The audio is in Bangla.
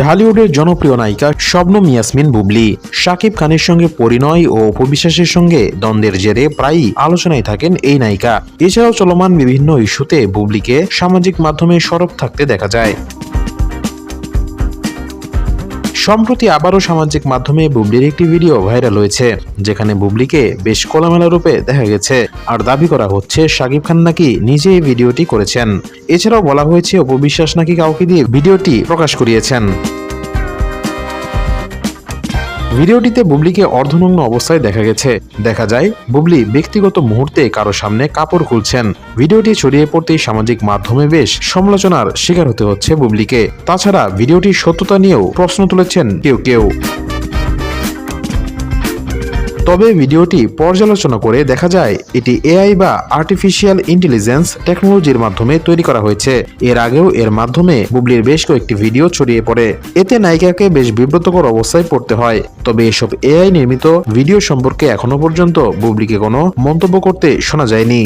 ঢালিউডের জনপ্রিয় নায়িকা শবনম ইয়াসমিন বুবলি, শাকিব খানের সঙ্গে পরিণয় ও উপবিশ্বাসের সঙ্গে দ্বন্দ্বের জেরে প্রায়ই আলোচনায় থাকেন এই নায়িকা। এছাড়াও চলমান বিভিন্ন ইস্যুতে বুবলিকে সামাজিক মাধ্যমে সরব থাকতে দেখা যায়। সম্প্রতি আবারও সামাজিক মাধ্যমে বুবলির একটি ভিডিও ভাইরাল হয়েছে, যেখানে বুবলিকে বেশ খোলামেলা রূপে দেখা গেছে। আর দাবি করা হচ্ছে শাকিব খান নাকি নিজে এই ভিডিওটি করেছেন। এছাড়াও বলা হয়েছে, অপবিশ্বাস নাকি কাউকে দিয়ে ভিডিওটি প্রকাশ করিয়েছেন। ভিডিওটিতে বুবলিকে অর্ধনগ্ন অবস্থায় দেখা গেছে। দেখা যায়, বুবলি ব্যক্তিগত মুহূর্তে কারও সামনে কাপড় খুলছেন। ভিডিওটি ছড়িয়ে পড়তেই সামাজিক মাধ্যমে বেশ সমালোচনার শিকার হতে হচ্ছে বুবলিকে। তাছাড়া ভিডিওটির সত্যতা নিয়েও প্রশ্ন তুলেছেন কেউ কেউ। তবে ভিডিওটি পর্যালোচনা করে দেখা যায়, এটি এআই বা আর্টিফিশিয়াল ইন্টেলিজেন্স টেকনোলজির মাধ্যমে তৈরি করা হয়েছে। এর আগেও এর মাধ্যমে বুবলির বেশ কয়েকটি ভিডিও ছড়িয়ে পড়ে। এতে নায়িকাকে বেশ বিব্রতকর অবস্থায় পড়তে হয়। তবে এসব এআই নির্মিত ভিডিও সম্পর্কে এখনও পর্যন্ত বুবলিকে কোনো মন্তব্য করতে শোনা যায়নি।